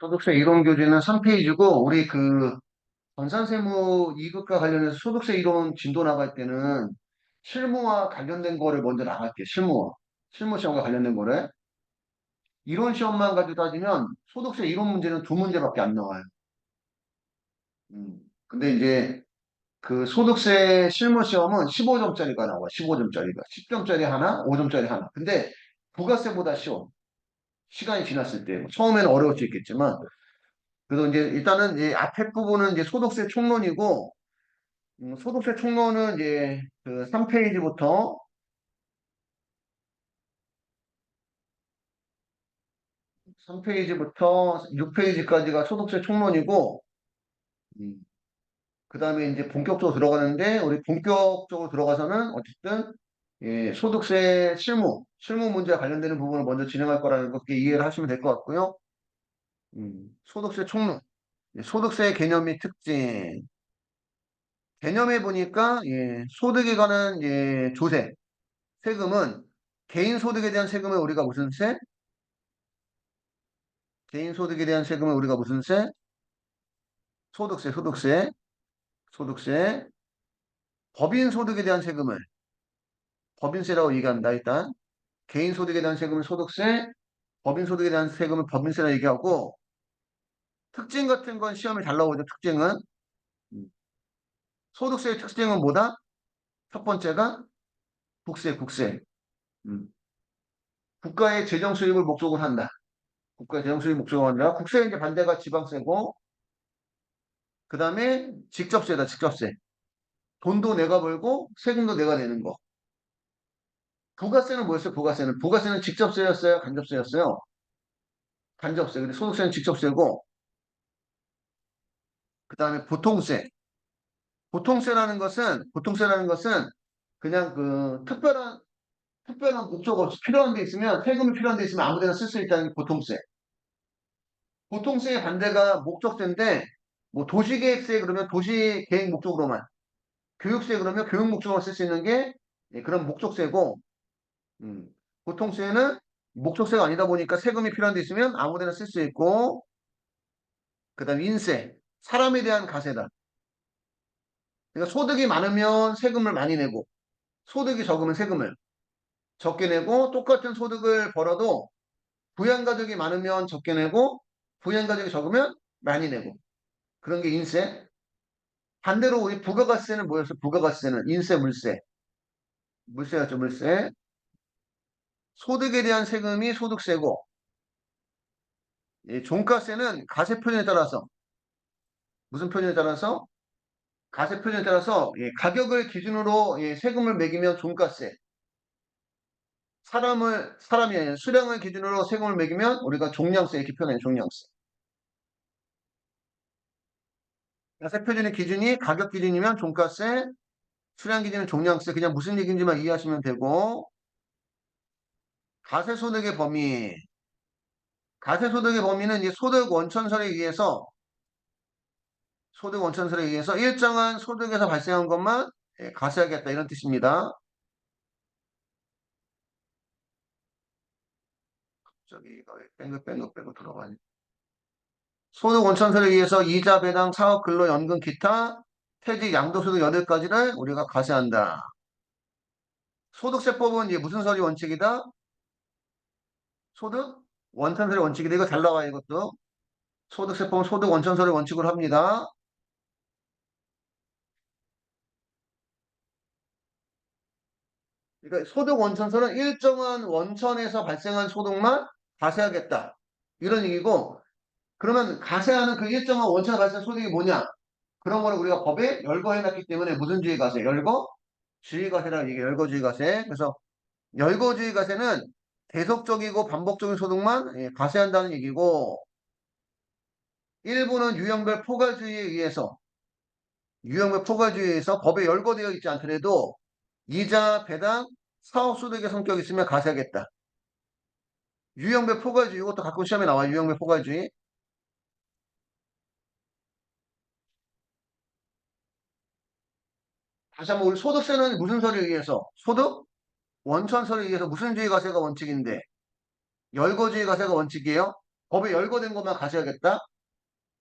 소득세 이론 교재는 3페이지고 우리 그 전산세무 2급과 관련해서 소득세 이론 진도 나갈 때는 실무와 관련된 거를 먼저 나갈게요. 실무와. 실무 시험과 관련된 거를. 이론 시험만 가지고 따지면 소득세 이론 문제는 두 문제밖에 안 나와요. 음. 근데 이제 그 소득세 실무 시험은 15점짜리가 나와. 15점짜리가. 10점짜리 하나, 5점짜리 하나. 근데 부가세보다 쉬워. 시간이 지났을 때. 처음에는 어려울 수 있겠지만. 그래서 이제 일단은 이 앞에 부분은 이제 소득세 총론이고, 음, 소득세 총론은 이제 그 3페이지부터 3페이지부터 6페이지까지가 소득세 총론이고, 그 다음에 이제 본격적으로 들어가는데, 우리 본격적으로 들어가서는 어쨌든, 예, 소득세 실무, 실무 문제와 관련되는 부분을 먼저 진행할 거라는 것게 이해를 하시면 될 것 같고요. 음, 소득세 총론, 예, 소득세 개념 및 특징. 개념에 보니까, 예, 소득에 관한, 예, 조세, 세금은 개인 소득에 대한 세금은 우리가 무슨 세? 개인 소득에 대한 세금은 우리가 무슨 세? 소득세, 소득세, 소득세. 법인 소득에 대한 세금을 법인세라고 얘기합니다. 일단 개인 소득에 대한 세금은 소득세, 법인 소득에 대한 세금은 법인세라고 얘기하고 특징 같은 건 시험에 잘 나오죠. 특징은 음. 소득세의 특징은 뭐다? 첫 번째가 국세, 국세. 음. 국가의 재정 수입을 목적으로 한다. 국가의 재정 수입 목적으로 한다. 국세 이제 반대가 지방세고 그 다음에 직접세다, 직접세. 돈도 내가 벌고 세금도 내가 내는 거. 부가세는 뭐였어요? 부가세는 부가세는 직접세였어요, 간접세였어요. 간접세. 근데 소득세는 직접세고 그 다음에 보통세. 보통세라는 것은 보통세라는 것은 그냥 그 특별한 특별한 목적 없이 필요한 데 있으면 세금이 필요한 데 있으면 아무데나 쓸 수 있다는 게 보통세. 보통세의 반대가 목적세인데 뭐 도시계획세 그러면 도시계획 목적으로만 교육세 그러면 교육 목적으로 쓸 수 있는 게 예, 그런 목적세고 음, 보통세는 목적세가 아니다 보니까 세금이 필요한 데 있으면 아무 데나 쓸 수 있고 그 다음 인세 사람에 대한 가세다. 그러니까 소득이 많으면 세금을 많이 내고 소득이 적으면 세금을 적게 내고 똑같은 소득을 벌어도 부양가족이 많으면 적게 내고 부양가족이 적으면 많이 내고. 그런 게 인세. 반대로 우리 부가가세는 뭐였어? 부가가세는 인세 물세. 물세였죠 물세 소득에 대한 세금이 소득세고 이 종가세는 가세 표준에 따라서 무슨 표준에 따라서? 가세 표준에 따라서 예, 가격을 기준으로 예, 세금을 매기면 종가세. 사람을 사람이 아니라 수량을 기준으로 세금을 매기면 우리가 종량세 이렇게 표현해요 종량세. 가세 표준의 기준이 가격 기준이면 종가세 수량 기준은 종량세. 그냥 무슨 얘기인지만 이해하시면 되고 가세 소득의 범위 가세 소득의 범위는 이제 소득 원천설에 의해서 소득 원천설에 의해서 일정한 소득에서 발생한 것만 예, 가세하겠다 이런 뜻입니다. 갑자기 뺑글뺑글뺑글 들어가네. 소득 원천설에 의해서 이자, 배당, 사업, 근로, 연금, 기타, 퇴직, 양도소득 8가지를 우리가 가세한다. 소득세법은 이제 무슨 설이 원칙이다? 소득 원천설의 원칙이다. 이거 잘 나와요, 이것도. 소득세법은 소득 원천설의 원칙으로 합니다. 그러니까 소득 원천설은 일정한 원천에서 발생한 소득만 가세하겠다. 이런 얘기고, 그러면 가세하는 그 일정한 원천에 발생한 소득이 뭐냐? 그런 거를 우리가 법에 열거해놨기 때문에 무슨 주의 가세? 열거? 주의 가세라는 얘기, 열거주의 가세. 그래서 열거주의 가세는 계속적이고 반복적인 소득만 예, 가세한다는 얘기고, 일부는 유형별 포괄주의에 의해서, 유형별 포괄주의에 의해서 법에 열거되어 있지 않더라도 이자, 배당, 사업소득의 성격이 있으면 가세하겠다. 유형별 포괄주의, 이것도 가끔 시험에 나와요. 유형별 포괄주의. 다시 한번 우리 소득세는 무슨 설에 의해서? 소득? 원천설에 의해서 무슨 주의 가세가 원칙인데? 열거주의 가세가 원칙이에요? 법에 열거된 것만 가져야겠다.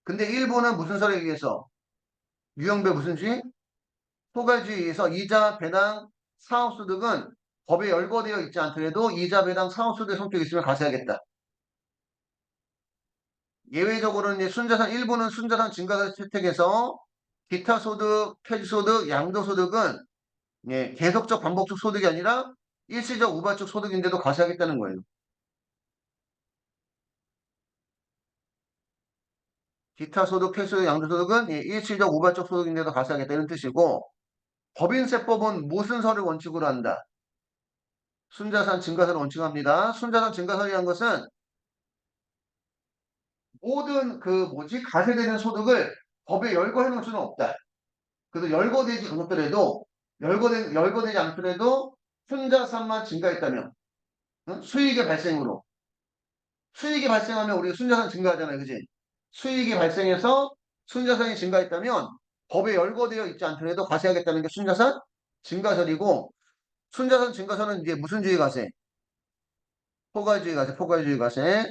근데 일부는 무슨 설에 의해서 유형배 무슨 주의? 포괄주의에 의해서 이자, 배당, 사업소득은 법에 열거되어 있지 않더라도 이자, 배당, 사업소득의 성격이 있으면 가져야겠다. 예외적으로는 순자산 일부는 순자산 증가세 채택에서 기타 소득, 폐지소득, 양도 소득은 예, 계속적 반복적 소득이 아니라 일시적 우발적 소득인데도 과세하겠다는 거예요. 기타 소득, 폐소득, 양도소득은 예, 일시적 우발적 소득인데도 과세하겠다 이런 뜻이고 법인세법은 무슨 설을 원칙으로 한다? 순자산 증가세를 원칙으로 합니다. 순자산 증가세라는 것은 모든 그 뭐지 가세되는 소득을 법에 열거해 놓을 수는 없다. 그래도 열거되지 않더라도 열거된 열거되지 않더라도 순자산만 증가했다면 응? 수익의 발생으로 수익이 발생하면 우리가 순자산 증가하잖아요, 그지? 수익이 발생해서 순자산이 증가했다면 법에 열거되어 있지 않더라도 과세하겠다는 게 순자산 증가설이고 순자산 증가설은 이제 무슨 주의 과세? 포괄주의 과세, 포괄주의 과세.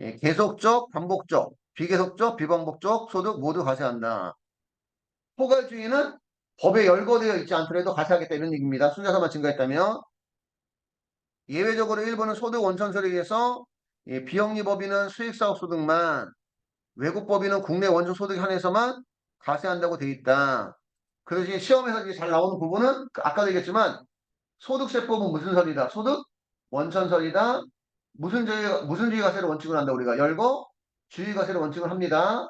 예, 계속적, 반복적, 비계속적, 비반복적 소득 모두 과세한다. 포괄주의는 법에 열거되어 있지 않더라도 과세하겠다 이런 얘기입니다. 순자산만 증가했다면 예외적으로 일본은 소득 원천설에 의해서 예, 비영리 법인은 수익사업 소득만 외국 법인은 국내 원천 소득에 한해서만 과세한다고 돼 있다. 그래서 시험에서 이제 잘 나오는 부분은 그 아까도 얘기했지만 소득세법은 무슨 설이다? 소득 원천설이다. 무슨 주의 무슨 주의 과세를 원칙으로 한다 우리가 열거 주의 과세를 원칙으로 합니다.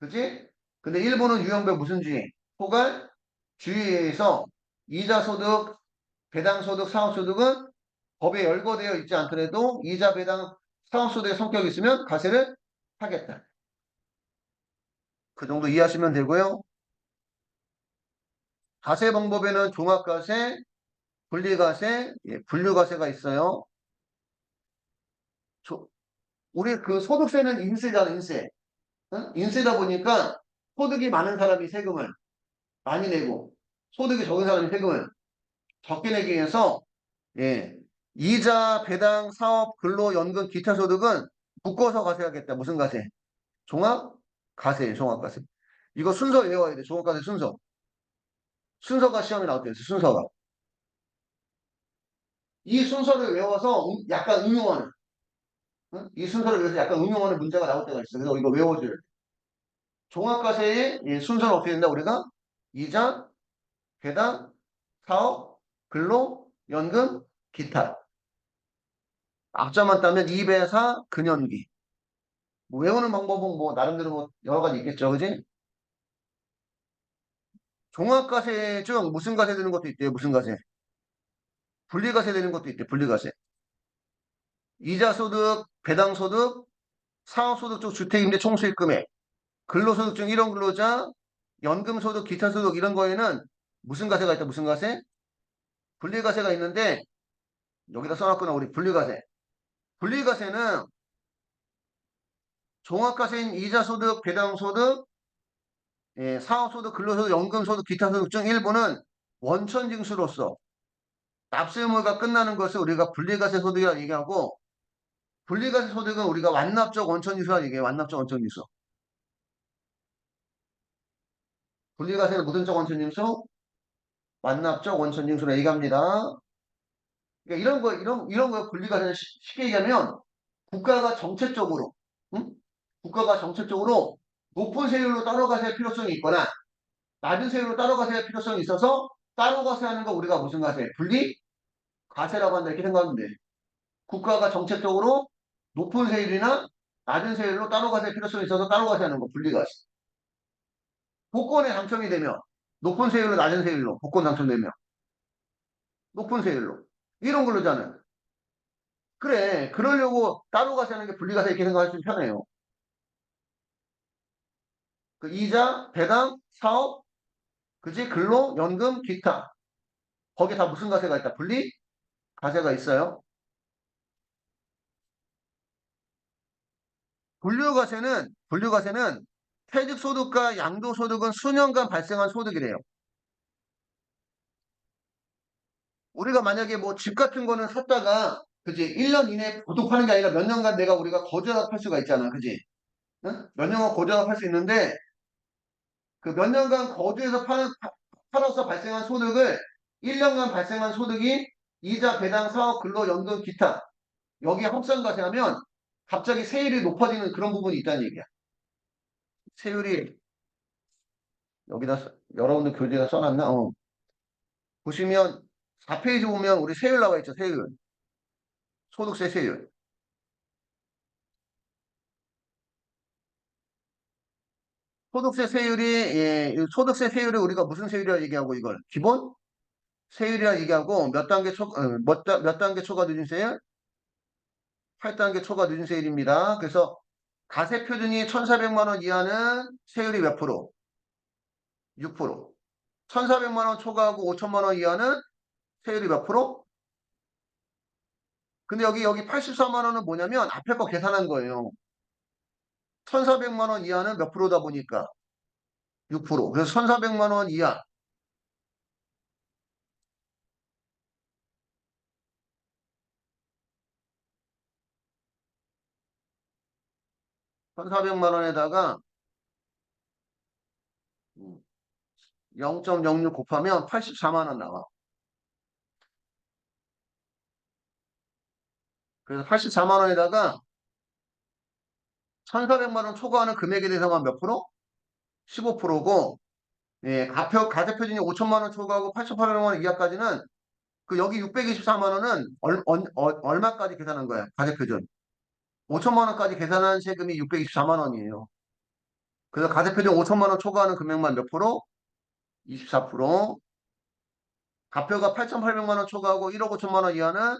그지? 근데 일본은 유형별 무슨 주의? 포괄 주의에서 이자 소득, 배당 소득, 사업 소득은 법에 열거되어 있지 않더라도 이자, 배당, 사업 소득의 성격이 있으면 과세를 하겠다. 그 정도 이해하시면 되고요. 과세 방법에는 종합과세, 분리과세, 예, 분류과세가 있어요. 조- 우리 그 소득세는 인세잖아, 인세. 응? 인세다 보니까 소득이 많은 사람이 세금을 많이 내고 소득이 적은 사람이 세금을 적게 내기 위해서 예, 이자, 배당, 사업, 근로, 연금, 기타 소득은 묶어서 과세하겠다. 무슨 과세? 종합 과세, 종합 과세. 이거 순서 외워야 돼. 종합 과세 순서. 순서가 시험에 나올 때 있어. 순서가. 이 순서를 외워서 음- 약간 응용하는 응? 이 순서를 외워서 약간 응용하는 문제가 나올 때가 있어. 그래서 이거 외워줘야 돼. 종합과세의 이 순서는 어떻게 된다? 우리가 이자, 배당, 사업, 근로, 연금, 기타. 앞자만 따면 2배사, 근연기. 뭐 외우는 방법은 뭐 나름대로 뭐 여러 가지 있겠죠, 그지? 종합과세 중 무슨 과세 되는 것도 있대요, 무슨 과세? 분리과세 되는 것도 있대, 분리과세. 이자소득, 배당소득, 사업소득 쪽 주택임대 총수익 금액, 근로소득 중 일원 근로자, 연금소득, 기타소득 이런 거에는 무슨 과세가 있다, 무슨 과세? 분리과세가 있는데 여기다 써놨구나, 우리 분리과세. 분리과세는 종합과세인 이자소득, 배당소득, 예, 사업소득, 근로소득, 연금소득, 기타소득 중 일부는 원천징수로서 납세 의무가 끝나는 것을 우리가 분리과세 소득이라고 얘기하고 분리과세 소득은 우리가 완납적 원천징수라고 얘기해요. 완납적 원천징수. 분리과세는 무슨 적 원천징수? 완납적 원천 징수라 얘기합니다. 그러니까 이런 거, 이런, 이런 거 분리과세는 쉽- 쉽게 얘기하면 국가가 정책적으로, 응? 국가가 정책적으로 높은 세율로 따로 과세할 필요성이 있거나 낮은 세율로 따로 과세할 필요성이 있어서 따로 과세하는 거 우리가 무슨 과세? 분리 과세라고 한다 이렇게 생각하면 돼. 국가가 정책적으로 높은 세율이나 낮은 세율로 따로 과세할 필요성이 있어서 따로 과세하는 거 분리과세. 복권에 당첨이 되면 높은 세율로 낮은 세율로 복권 당첨되면 높은 세율로 이런 걸로잖아요. 그래 그러려고 따로 과세하는 게 분리과세 이렇게 생각하시면 편해요. 그 이자, 배당, 사업, 그지 근로, 연금, 기타 거기 다 무슨 과세가 있다? 분리 과세가 있어요. 분류과세는 분류과세는 퇴직소득과 양도소득은 수년간 발생한 소득이래요. 우리가 만약에 뭐 집 같은 거는 샀다가 그지? 1년 이내에 보통 파는 게 아니라 몇 년간 내가 우리가 팔 수가 있잖아. 그지? 응? 몇 년간 팔수 있는데 그 몇 년간 거주해서 파는, 파- 팔아서 발생한 소득을 1년간 발생한 소득이 이자, 배당, 사업, 근로, 연금, 기타 여기에 합산과세하면 갑자기 세율이 높아지는 그런 부분이 있다는 얘기야. 세율이 여기다 써- 여러분들 교재에 써놨나? 어. 보시면 4페이지 보면 우리 세율 나와 있죠. 세율. 소득세 세율. 소득세 세율이 예, 이 소득세 세율을 우리가 무슨 세율이라 얘기하고 이걸 기본 세율이라 얘기하고 몇 단계 초, 어, 몇, 단- 몇 단계 초과 누진 세율? 8단계 초과 누진 세율입니다. 그래서 가세 표준이 1,400만 원 이하는 세율이 몇 프로? 6%. 1,400만 원 초과하고 5천만 원 이하는 세율이 몇 프로? 근데 여기 여기 84만 원은 뭐냐면 앞에 거 계산한 거예요. 1,400만 원 이하는 몇 프로다 보니까 6%. 그래서 1,400만 원 이하 1,400만 원에다가 0.06 곱하면 84만 원 나와. 그래서 84만 원에다가 1,400만 원 초과하는 금액에 대해서만 몇 프로? 15%고 예, 가표, 가세표준이 5천만 원 초과하고 8,800만 원 이하까지는 그 여기 624만 원은 얼, 얼, 마까지 계산한 거야. 가세표준. 5천만 원까지 계산한 세금이 624만 원이에요. 그래서 가세표준 5천만 원 초과하는 금액만 몇 프로? 24%. 가표가 8,800만 원 초과하고 1억 5천만 원 이하는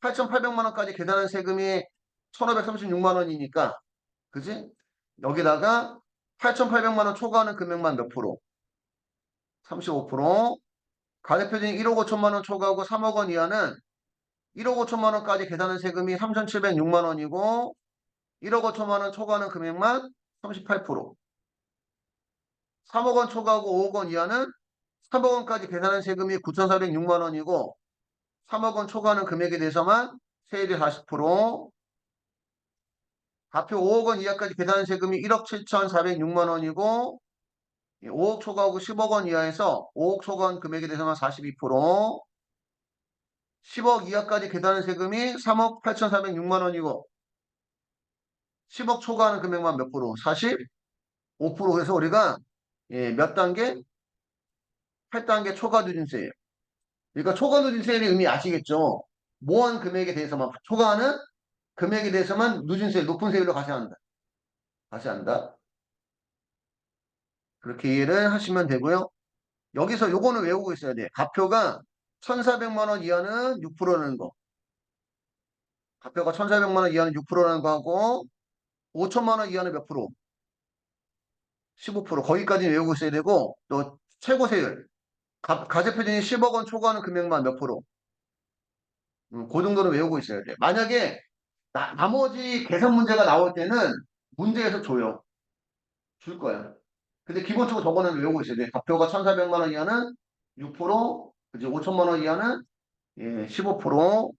8,800만 원까지 계산한 세금이 1,536만 원이니까 그지? 여기다가 8,800만 원 초과하는 금액만 몇 프로? 35%. 가대표준이 1억 5천만 원 초과하고 3억 원 이하는 1억 5천만 원까지 계산한 세금이 3,706만 원이고 1억 5천만 원 초과하는 금액만 38%. 3억 원 초과하고 5억 원 이하는 3억 원까지 계산한 세금이 9,406만 원이고 3억 원 초과하는 금액에 대해서만 세율이 40%. 가표 5억 원 이하까지 계산한 세금이 1억 7,406만 원이고 5억 초과하고 10억 원 이하에서 5억 초과한 금액에 대해서만 42%, 10억 이하까지 계산한 세금이 3억 8,406만 원이고 10억 초과하는 금액만 몇 프로? 45% 해서 우리가 예, 몇 단계? 8단계 초과 누진세예요. 그러니까 초과 누진세의 의미 아시겠죠? 모한 금액에 대해서만 초과하는 금액에 대해서만 누진세 높은 세율로 가세한다. 가세한다. 그렇게 이해를 하시면 되고요. 여기서 요거는 외우고 있어야 돼. 가표가 1,400만 원 이하는 6%라는 거. 가표가 1,400만 원 이하는 6%라는 거하고 5천만 원 이하는 몇 프로? 15% 거기까지 외우고 있어야 되고 또 최고 세율 가, 가세표준이 10억 원 초과하는 금액만 몇 프로? 음, 그 정도는 외우고 있어야 돼. 만약에 나, 나머지 계산 문제가 나올 때는 문제에서 줘요. 줄 거야. 근데 기본적으로 저거는 외우고 있어야 돼. 가표가 1,400만 원 이하는 6%, 그지 5천만 원 이하는 예, 15%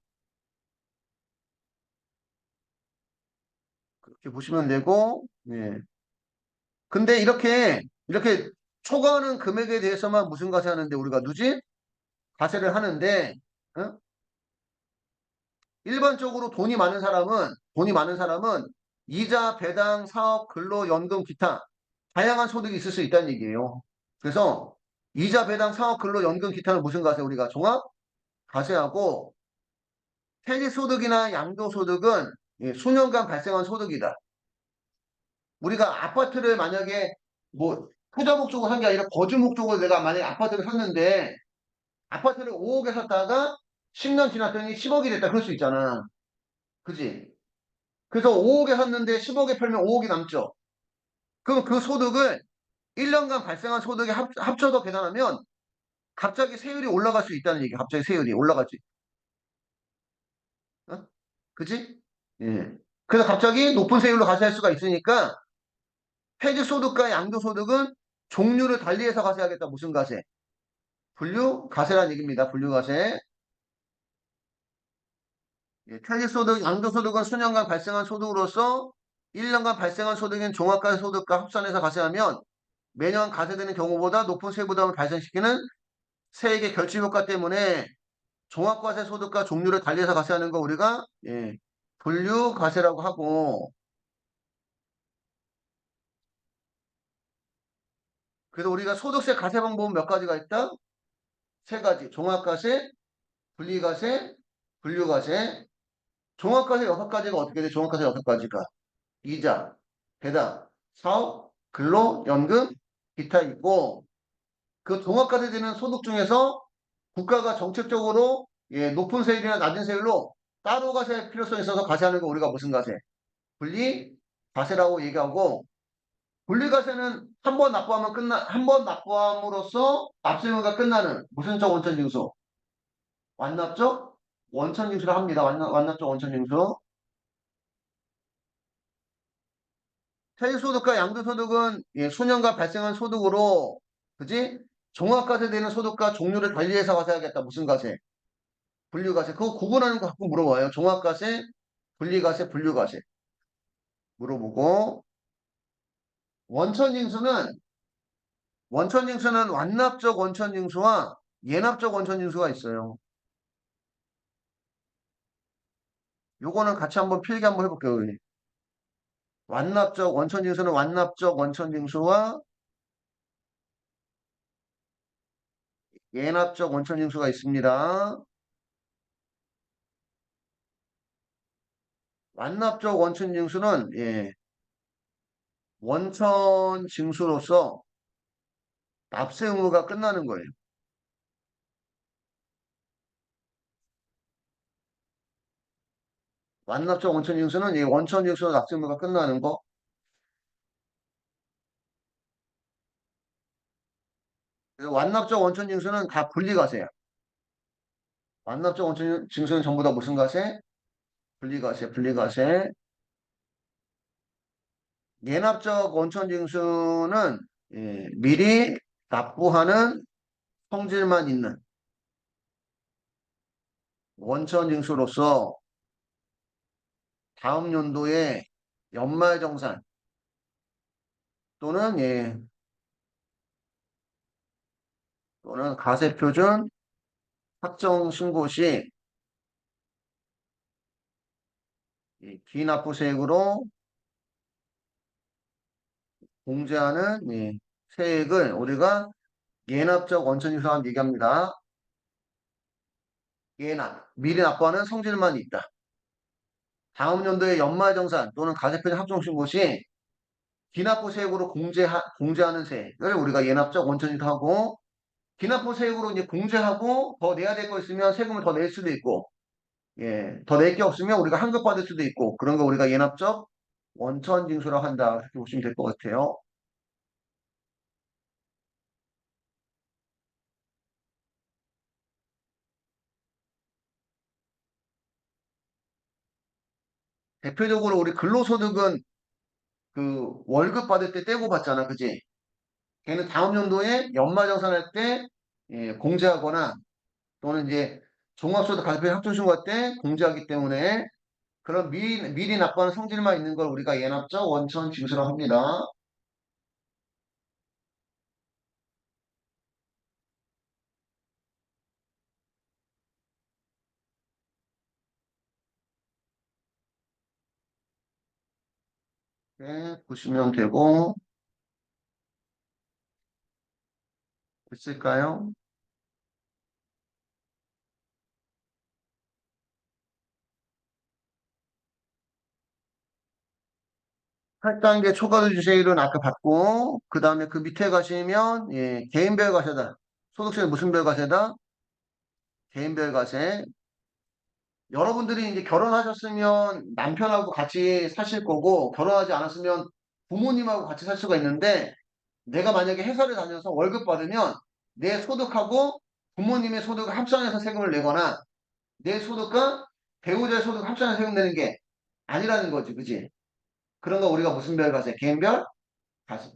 그렇게 보시면 되고, 예. 근데 이렇게 이렇게 초과하는 금액에 대해서만 무슨 과세 하는데 우리가 누진 과세를 하는데, 어? 일반적으로 돈이 많은 사람은 돈이 많은 사람은 이자, 배당, 사업, 근로, 연금, 기타 다양한 소득이 있을 수 있다는 얘기예요. 그래서 이자, 배당, 사업, 근로, 연금, 기타는 무슨 과세 우리가 종합 과세하고 퇴직소득이나 양도 소득은 예, 수년간 발생한 소득이다. 우리가 아파트를 만약에 뭐 투자 목적으로 산 게 아니라 거주 목적으로 내가 만약에 아파트를 샀는데 아파트를 5억에 샀다가 10년 지났더니 10억이 됐다 그럴 수 있잖아. 그지? 그래서 5억에 샀는데 10억에 팔면 5억이 남죠. 그럼 그 소득을 1년간 발생한 소득에 합, 합쳐서 계산하면 갑자기 세율이 올라갈 수 있다는 얘기. 갑자기 세율이 올라가지. 어? 그지? 예. 그래서 갑자기 높은 세율로 가세할 수가 있으니까 폐지 소득과 양도 소득은 종류를 달리해서 가세하겠다. 무슨 가세? 분류 가세란 얘기입니다. 분류 가세. 예, 퇴직소득, 양도소득은 수년간 발생한 소득으로서 1년간 발생한 소득인 종합과세 소득과 합산해서 과세하면 매년 과세되는 경우보다 높은 세부 담을 발생시키는 세액의 결집 효과 때문에 종합과세 소득과 종류를 달리해서 과세하는 거 우리가 예, 분류 과세라고 하고 그래서 우리가 소득세 과세 방법은 몇 가지가 있다? 세 가지. 종합과세, 분리과세, 분류과세. 종합과세 여섯 가지가 어떻게 돼? 종합과세 여섯 가지가 이자, 배당, 사업, 근로, 연금, 기타 있고 그 종합과세 되는 소득 중에서 국가가 정책적으로 예, 높은 세율이나 낮은 세율로 따로 과세 필요성이 있어서 과세하는 거 우리가 무슨 과세? 분리 과세라고 얘기하고 분리 과세는 한 번 납부하면 끝나 한 번 납부함으로써 납세 의무가 끝나는 무슨적 원천 징수 완납적 원천 징수를 합니다. 완납, 완납적 원천 징수. 퇴직소득과 양도소득은 예, 수년간 발생한 소득으로 그지 종합과세 되는 소득과 종류를 달리해서 과세하겠다. 무슨 과세? 분류과세. 그거 구분하는 거 가끔 물어봐요. 종합과세, 분리과세, 분류과세. 물어보고 원천징수는 원천징수는 완납적 원천징수와 예납적 원천징수가 있어요. 요거는 같이 한번 필기 한번 해볼게요. 완납적 원천징수는 완납적 원천징수와 예납적 원천징수가 있습니다. 완납적 원천징수는 예, 원천 징수로서 납세 의무가 끝나는 거예요. 완납적 원천 징수는 이 원천 징수로 의무가 끝나는 거. 완납적 원천 징수는 다 분리가세야. 완납적 원천 징수는 전부 다 무슨 가세? 분리가세, 분리가세. 예납적 원천 징수는 예, 미리 납부하는 성질만 있는 원천 징수로서 다음 연도에 연말 정산 또는 예 또는 가세 표준 확정 신고 시 기납부세액으로 공제하는 예, 세액을 우리가 예납적 원천유사한 얘기합니다. 예납, 미리 납부하는 성질만 있다. 다음 연도의 연말정산 또는 가세표준 합정신고 시 기납부 세액으로 공제하, 공제하는 세액을 우리가 예납적 원천유사하고 기납부 세액으로 이제 공제하고 더 내야 될 거 있으면 세금을 더 낼 수도 있고 예, 더 낼 게 없으면 우리가 환급 받을 수도 있고 그런 거 우리가 예납적 원천 징수라고 한다. 이렇게 보시면 될 것 같아요. 대표적으로 우리 근로소득은 그 월급 받을 때 떼고 받잖아. 그지? 걔는 다음 연도에 연말정산할 때 예, 공제하거나 또는 이제 종합소득 가입표 합정신고할 때 공제하기 때문에 그런 미리, 미리 납부하는 성질만 있는 걸 우리가 예납적 원천 징수라고 합니다. 네, 보시면 되고 있을까요? 8단계 초과세 주세율은 아까 봤고 그 다음에 그 밑에 가시면 예, 개인별 과세다. 소득세는 무슨 별 과세다? 개인별 과세. 여러분들이 이제 결혼하셨으면 남편하고 같이 사실 거고 결혼하지 않았으면 부모님하고 같이 살 수가 있는데 내가 만약에 회사를 다녀서 월급 받으면 내 소득하고 부모님의 소득을 합산해서 세금을 내거나 내 소득과 배우자의 소득을 합산해서 세금 내는 게 아니라는 거지, 그지? 그런 거 우리가 무슨 별 과세? 개인별 과세.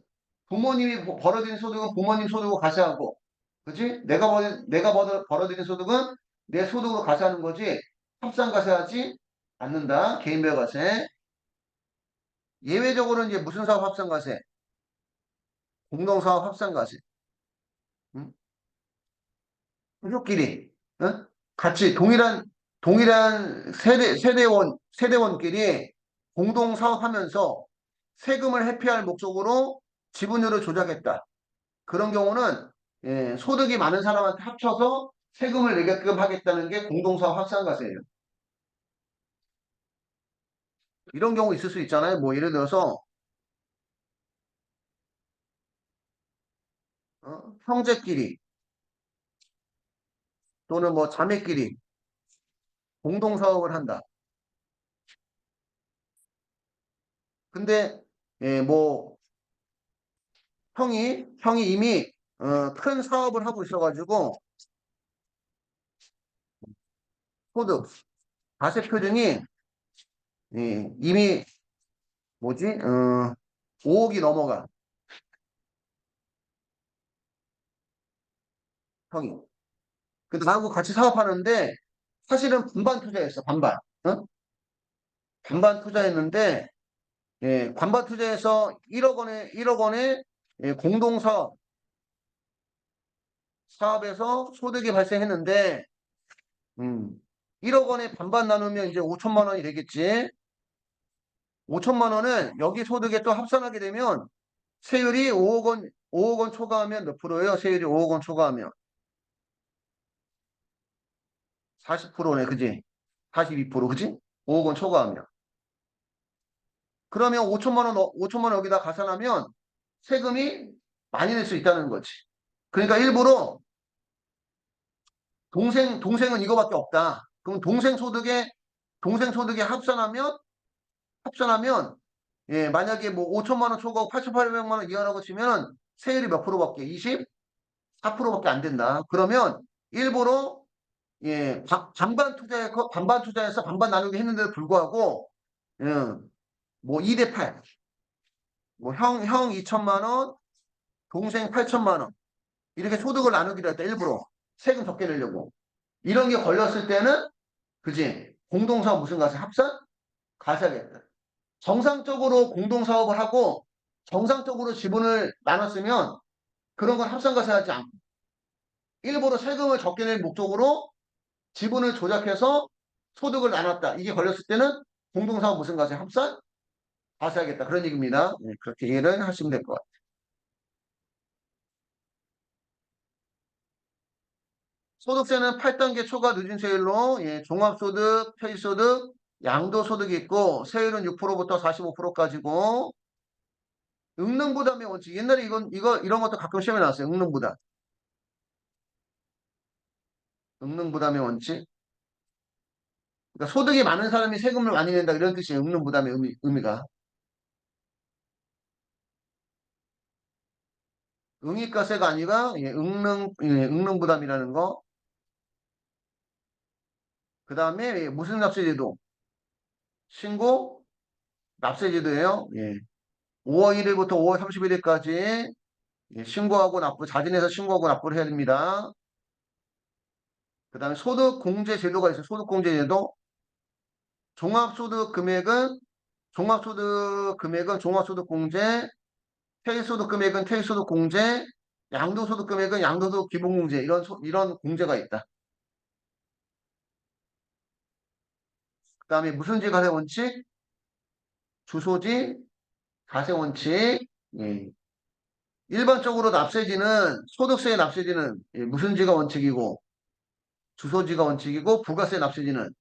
부모님이 버- 벌어들인 소득은 부모님 소득으로 과세하고, 그지? 내가 벌, 내가 벌어, 벌어들인 소득은 내 소득으로 과세하는 거지. 합산과세 하지 않는다. 개인별과세. 예외적으로는 이제 무슨 사업 합산과세? 공동사업 합산과세. 응? 가족끼리 응? 같이 동일한 동일한 세대 세대원 세대원끼리 공동 사업하면서 세금을 회피할 목적으로 지분율을 조작했다. 그런 경우는 예, 소득이 많은 사람한테 합쳐서 세금을 내게끔 하겠다는 게 공동사업 합산과세예요. 이런 경우 있을 수 있잖아요. 뭐 예를 들어서 어? 형제끼리 또는 뭐 자매끼리 공동 사업을 한다. 근데 예, 뭐 형이 형이 이미 어, 큰 사업을 하고 있어가지고 소득 과세 표준이 예, 이미 뭐지 어, 5억이 넘어가 형이 근데 나하고 같이 사업하는데 사실은 반반 투자했어 반반 어? 반반 투자했는데 예, 반반 투자해서 1억 원에 1억 원에 예, 공동 사업 사업에서 소득이 발생했는데 음, 1억 원에 반반 나누면 이제 5천만 원이 되겠지. 5천만 원은 여기 소득에 또 합산하게 되면 세율이 5억 원, 5억 원 초과하면 몇 프로예요? 세율이 5억 원 초과하면 40%네, 그지? 42% 그지? 5억 원 초과하면 그러면 5천만 원, 5천만 원 여기다 가산하면 세금이 많이 낼 수 있다는 거지. 그러니까 일부러 동생, 동생은 이거밖에 없다. 그럼 동생 소득에, 동생 소득에 합산하면, 합산하면, 예, 만약에 뭐 5천만 원 초과하고 8,800만 원 이하라고 치면 세율이 몇 프로밖에? 24%밖에 안 된다. 그러면 일부러, 예, 반반 투자해, 반반 투자해서 반반 나누기 했는데도 불구하고, 예, 뭐 2대 8. 뭐 형, 형 2천만 원, 동생 8천만 원. 이렇게 소득을 나누기로 했다, 일부러. 세금 적게 내려고. 이런 게 걸렸을 때는, 그지? 공동사업 무슨 가세? 합산? 가세하겠다. 정상적으로 공동사업을 하고, 정상적으로 지분을 나눴으면, 그런 건 합산가세 하지 않고, 일부러 세금을 적게 낼 목적으로 지분을 조작해서 소득을 나눴다. 이게 걸렸을 때는 공동사업 무슨 가세? 합산? 가세하겠다. 그런 얘기입니다. 네, 그렇게 이해를 하시면 될 것 같아요. 소득세는 8단계 초과 누진 세율로 예, 종합소득, 페이소득, 양도소득이 있고 세율은 6%부터 45%까지고 응능부담의 원칙 옛날에 이건 이거 이런 것도 가끔 시험에 나왔어요. 응능부담. 응능부담의 원칙. 그러니까 소득이 많은 사람이 세금을 많이 낸다 이런 뜻이에요. 응능부담의 의미, 의미가. 응익과세가 아니라 예, 응능 예, 응능부담이라는 거. 그 다음에 무슨 납세제도? 신고 납세제도예요. 예. 5월 1일부터 5월 31일까지 예, 신고하고 납부, 자진해서 신고하고 납부를 해야 됩니다. 그 다음에 소득공제제도가 있어요. 소득공제제도. 종합소득 금액은 종합소득 금액은 종합소득공제, 퇴소득 금액은 퇴소득 공제, 양도소득 금액은 양도소득 기본공제 이런 소, 이런 공제가 있다. 그 다음에 무슨 지 가세 원칙? 주소지 가세 원칙. 예. 일반적으로 납세지는 소득세 납세지는 예, 무슨 지가 원칙이고 주소지가 원칙이고 부가세 납세지는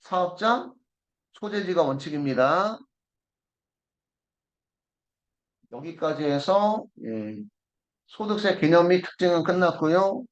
사업장 소재지가 원칙입니다. 여기까지 해서 예, 소득세 개념 및 특징은 끝났고요.